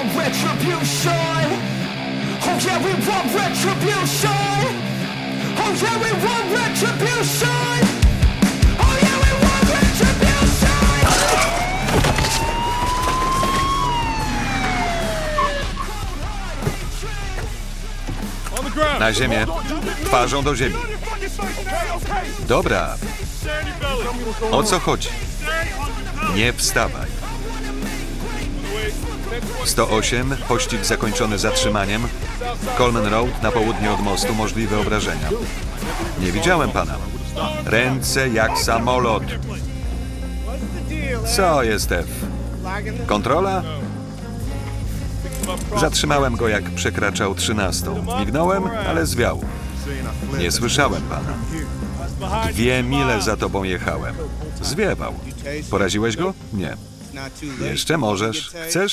want retribution. Oh yeah, we want retribution. Oh yeah, we want retribution. Oh yeah, we want retribution. Na ziemię. Twarzą do ziemi. Dobra. O co chodzi? Nie wstawaj. 108. Pościg zakończony zatrzymaniem. Coleman Road na południe od mostu. Możliwe obrażenia. Nie widziałem pana. Ręce jak samolot. Co jest F? Kontrola? Zatrzymałem go jak przekraczał trzynastą. Mignąłem, ale zwiał. Nie słyszałem pana. Dwie mile za tobą jechałem. Zwiewał. Poraziłeś go? Nie. Jeszcze możesz. Chcesz?